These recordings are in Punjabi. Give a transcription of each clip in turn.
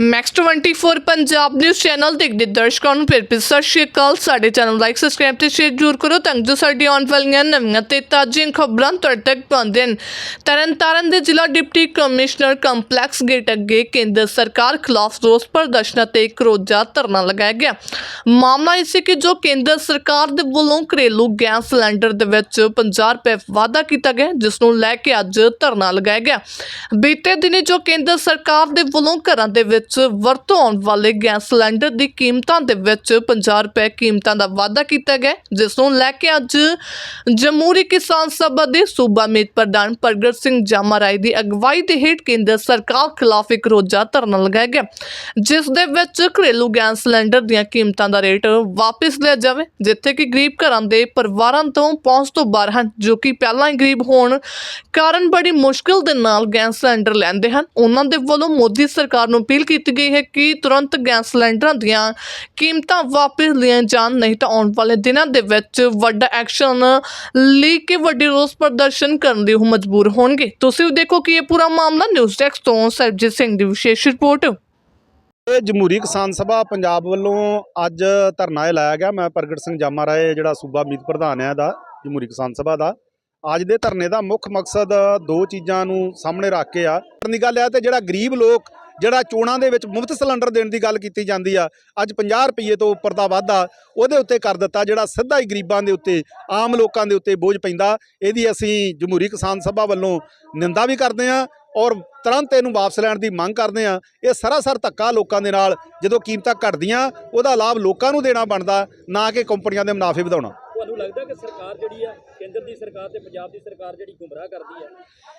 ਮੈਕਸ 24 ਪੰਜਾਬ ਨਿਊਜ਼ ਚੈਨਲ ਦੇਖਦੇ ਦਰਸ਼ਕਾਂ ਨੂੰ। ਫਿਰ ਫਿਰ ਸਤਿ ਸ਼੍ਰੀ ਅਕਾਲ। ਸਾਡੇ ਚੈਨਲ ਲਾਈਕ ਸਬਸਕ੍ਰਾਈਬ ਤੇ ਸ਼ੇਅਰ ਜ਼ਰੂਰ ਕਰੋ ਤਾਂ ਜੋ ਸਾਡੀ ਆਉਣ ਵਾਲੀਆਂ ਨਵੀਆਂ ਤੇ ਤਾਜ਼ੀਆਂ ਖਬਰਾਂ ਤੁਹਾਡੇ ਤੱਕ ਪਹੁੰਚਣ ਤਰਨਤਾਰਨ ਦੇ ਜ਼ਿਲ੍ਹਾ ਡਿਪਟੀ ਕਮਿਸ਼ਨਰ ਕੰਪਲੈਕਸ ਗੇਟ ਅੱਗੇ ਕੇਂਦਰ ਸਰਕਾਰ ਖਿਲਾਫ ਰੋਸ ਪ੍ਰਦਰਸ਼ਨ ਤੇ ਇੱਕ ਰੋਜ਼ਾ ਧਰਨਾ ਲਗਾਇਆ ਗਿਆ। ਮਾਮਲਾ ਇਹ ਸੀ ਕਿ ਜੋ ਕੇਂਦਰ ਸਰਕਾਰ ਦੇ ਵੱਲੋਂ ਘਰੇਲੂ ਗੈਸ ਸਿਲੰਡਰ ਦੇ ਵਿੱਚ 50 ਰੁਪਏ ਵਾਧਾ ਕੀਤਾ ਗਿਆ, ਜਿਸ ਨੂੰ ਲੈ ਕੇ ਅੱਜ ਧਰਨਾ ਲਗਾਇਆ ਗਿਆ। ਬੀਤੇ ਦਿਨੀ ਜੋ ਕੇਂਦਰ ਸਰਕਾਰ ਦੇ ਵੱਲੋਂ ਘਰਾਂ ਦੇ ਵਿੱਚ ਵਰਤੋਂ ਆਉਣ ਵਾਲੇ ਗੈਸ ਸਿਲੰਡਰ ਦੀ ਕੀਮਤਾਂ ਦੇ ਵਿੱਚ 50 ਰੁਪਏ ਕੀਮਤਾਂ ਦਾ ਵਾਧਾ ਕੀਤਾ ਗਿਆ। ਜਿਸ ਨੂੰ ਲੈ ਕੇ ਅੱਜ ਜਮਹੂਰੀ ਕਿਸਾਨ ਸਭਾ ਦੇ ਸੂਬਾ ਮੀਤ ਪ੍ਰਧਾਨ ਪ੍ਰਗਟ ਸਿੰਘ ਜਾਮਾਰਾਈ ਦੀ ਅਗਵਾਈ ਦੇ ਹੇਠ ਕੇਂਦਰ ਸਰਕਾਰ ਖਿਲਾਫ ਇੱਕ ਰੋਜ਼ਾ ਧਰਨਾ ਲਗਾਇਆ ਗਿਆ। ਜਿਸ ਦੇ ਵਿੱਚ ਘਰੇਲੂ ਗੈਸ ਸਿਲੰਡਰ ਦੀਆਂ ਕੀਮਤਾਂ ਦਾ ਰੇਟ ਵਾਪਸ ਲਿਆ ਜਾਵੇ, ਜਿੱਥੇ ਕਿ ਗਰੀਬ ਘਰਾਂ ਦੇ ਪਰਿਵਾਰਾਂ ਤੋਂ ਪਹੁੰਚ ਤੋਂ ਬਾਹਰ ਹਨ, ਜੋ ਕਿ ਪਹਿਲਾਂ ਹੀ ਗਰੀਬ ਹੋਣ ਕਾਰਨ ਬੜੀ ਮੁਸ਼ਕਲ ਦੇ ਨਾਲ ਗੈਸ ਸਿਲੰਡਰ ਲੈਂਦੇ ਹਨ। ਉਹਨਾਂ ਦੇ ਵੱਲੋਂ ਮੋਦੀ ਸਰਕਾਰ ਨੂੰ ਅਪੀਲ ਕੀਤੀ ਕੀਤੀ ਗਈ ਹੈ ਕਿ ਤੁਰੰਤ ਗੈਸ ਸਿਲੰਡਰਾਂ ਦੀਆਂ ਕੀਮਤਾਂ ਵਾਪਸ ਲਈਆਂ ਜਾਣ ਨਹੀਂ ਤਾਂ ਆਉਣ ਵਾਲੇ ਦਿਨਾਂ ਦੇ ਵਿੱਚ ਵੱਡਾ ਐਕਸ਼ਨ ਲਈ ਕੇ ਵੱਡੀ ਰੋਸ ਪ੍ਰਦਰਸ਼ਨ ਕਰਨ ਲਈ ਮਜਬੂਰ ਹੋਣਗੇ। ਤੁਸੀਂ ਦੇਖੋ ਕਿ ਇਹ ਪੂਰਾ ਮਾਮਲਾ ਨਿਊਜ਼ ਡੈਸਕ ਤੋਂ ਸਰਜੀਤ ਸਿੰਘ ਦੀ ਵਿਸ਼ੇਸ਼ ਰਿਪੋਰਟ। ਇਹ ਜਮਹੂਰੀ ਕਿਸਾਨ ਸਭਾ ਪੰਜਾਬ ਵੱਲੋਂ ਅੱਜ ਧਰਨਾ ਇਹ ਲਾਇਆ ਗਿਆ। ਮੈਂ ਪ੍ਰਗਟ ਸਿੰਘ ਜਾਮਾ ਰਾਏ, ਜਿਹੜਾ ਸੂਬਾ ਮੀਤ ਪ੍ਰਧਾਨ ਹੈ ਦਾ ਜਮਹੂਰੀ ਕਿਸਾਨ ਸਭਾ ਦਾ। ਅੱਜ ਦੇ ਧਰਨੇ ਦਾ ਮੁੱਖ ਮਕਸਦ ਦੋ ਚੀਜ਼ਾਂ ਨੂੰ ਸਾਹਮਣੇ ਰੱਖ ਕੇ ਆ। ਦੀ ਗੱਲ ਆ ਤੇ ਜਿਹੜਾ ਗਰੀਬ ਲੋਕ ਜਿਹੜਾ ਚੋਣਾਂ ਦੇ ਵਿੱਚ ਮੁਫਤ ਸਿਲੰਡਰ ਦੇਣ ਦੀ ਗੱਲ ਕੀਤੀ ਜਾਂਦੀ ਆ, ਅੱਜ 50 ਰੁਪਏ ਤੋਂ ਉੱਪਰ ਦਾ ਵਾਧਾ ਉਹਦੇ ਉੱਤੇ ਕਰ ਦਿੱਤਾ, ਜਿਹੜਾ ਸਿੱਧਾ ਹੀ ਗਰੀਬਾਂ ਦੇ ਉੱਤੇ, ਆਮ ਲੋਕਾਂ ਦੇ ਉੱਤੇ ਬੋਝ ਪੈਂਦਾ, ਇਹਦੀ ਅਸੀਂ ਜਮਹੂਰੀ ਕਿਸਾਨ ਸਭਾ ਵੱਲੋਂ ਨਿੰਦਾ ਵੀ ਕਰਦੇ ਆ ਔਰ ਤੁਰੰਤ ਇਹਨੂੰ ਵਾਪਸ ਲੈਣ ਦੀ ਮੰਗ ਕਰਦੇ ਆ ਇਹ ਸਰਾਸਰ ਧੱਕਾ ਲੋਕਾਂ ਦੇ ਨਾਲ, ਜਦੋਂ ਕੀਮਤਾਂ ਘਟਦੀਆਂ, ਉਹਦਾ ਲਾਭ ਲੋਕਾਂ ਨੂੰ ਦੇਣਾ ਬਣਦਾ, ਨਾ ਕਿ ਕੰਪਨੀਆਂ ਦੇ ਮੁਨਾਫੇ ਵਧਾਉਣਾ। ਤੁਹਾਨੂੰ ਲੱਗਦਾ ਕਿ ਸਰਕਾਰ ਜਿਹੜੀ ਆ ਕੇਂਦਰ ਦੀ ਸਰਕਾਰ ਤੇ ਪੰਜਾਬ ਦੀ ਸਰਕਾਰ ਜਿਹੜੀ ਗੁੰਮਰਾਹ ਕਰਦੀ ਹੈ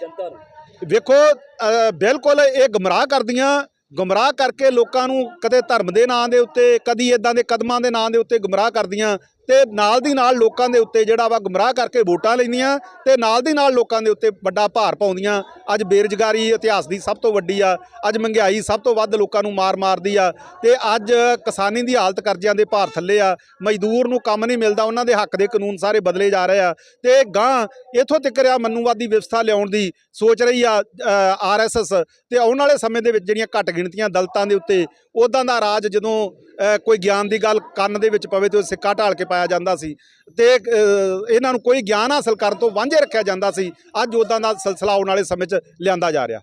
ਜਨਤਾ ਨੂੰ? ਵੇਖੋ ਅ, ਬਿਲਕੁਲ ਇਹ ਗੁੰਮਰਾਹ ਕਰਦੀਆਂ। ਗੁੰਮਰਾਹ ਕਰਕੇ ਲੋਕਾਂ ਨੂੰ ਕਦੇ ਧਰਮ ਦੇ ਨਾਂ ਦੇ ਉੱਤੇ ਕਦੀ ਇਦਾਂ ਦੇ ਕਦਮਾਂ ਦੇ ਨਾਂ ਦੇ ਉੱਤੇ ਗੁੰਮਰਾਹ ਕਰਦੀਆਂ। ਤੇ ਨਾਲ ਦੀ ਨਾਲ ਲੋਕਾਂ ਦੇ ਉੱਤੇ ਜਿਹੜਾ ਵਾ ਗੁੰਮਰਾਹ ਕਰਕੇ ਵੋਟਾਂ ਲੈਂਦੀਆਂ ਤੇ ਨਾਲ ਦੀ ਨਾਲ ਲੋਕਾਂ ਦੇ ਉੱਤੇ ਵੱਡਾ ਭਾਰ ਪਾਉਂਦੀਆਂ। ਅੱਜ ਬੇਰੁਜ਼ਗਾਰੀ ਇਤਿਹਾਸ ਦੀ ਸਭ ਤੋਂ ਵੱਡੀ ਆ, ਅੱਜ ਮਹਿੰਗਾਈ ਸਭ ਤੋਂ ਵੱਧ ਲੋਕਾਂ ਨੂੰ ਮਾਰ ਮਾਰਦੀ ਆ ਤੇ ਅੱਜ ਕਿਸਾਨੀ ਦੀ ਹਾਲਤ ਕਰਜ਼ਿਆਂ ਦੇ ਭਾਰ ਥੱਲੇ ਆ, ਮਜ਼ਦੂਰ ਨੂੰ ਕੰਮ ਨਹੀਂ ਮਿਲਦਾ, ਉਹਨਾਂ ਦੇ ਹੱਕ ਦੇ ਕਾਨੂੰਨ ਸਾਰੇ ਬਦਲੇ ਜਾ ਰਹੇ ਆ ਤੇ ਗਾਂ ਇਥੋਂ ਤੱਕ ਆ ਮਨੂਵਾਦੀ ਵਿਵਸਥਾ ਲਿਆਉਣ ਦੀ ਸੋਚ ਰਹੀ ਆ ਆਰਐਸਐਸ ਤੇ ਆਉਣ ਵਾਲੇ ਸਮੇਂ ਦੇ ਵਿੱਚ ਜਿਹੜੀਆਂ ਘੱਟ ਗਿਣਤੀਆਂ ਦਲਤਾਂ ਦੇ ਉੱਤੇ ਉਦਾਂ ਦਾ ਰਾਜ ਜਦੋਂ ਕੋਈ ਗਿਆਨ ਦੀ ਗੱਲ ਕੰਨ ਦੇ ਵਿੱਚ ਪਵੇ ਤੇ ਉਹ ਸਿੱਕਾ ਢਾਲ ਕੇ ਪਾਇਆ ਜਾਂਦਾ ਸੀ। ਤੇ ਇਹਨਾਂ ਨੂੰ ਕੋਈ ਗਿਆਨ ਹਾਸਲ ਕਰਨ ਤੋਂ ਵਾਂਝੇ ਰੱਖਿਆ ਜਾਂਦਾ ਸੀ। ਅੱਜ ਉਦਾਂ ਦਾ ਸਿਲਸਿਲਾ ਆਉਣ ਵਾਲੇ ਸਮੇਂ 'ਚ ਲਿਆਂਦਾ ਜਾ ਰਿਹਾ।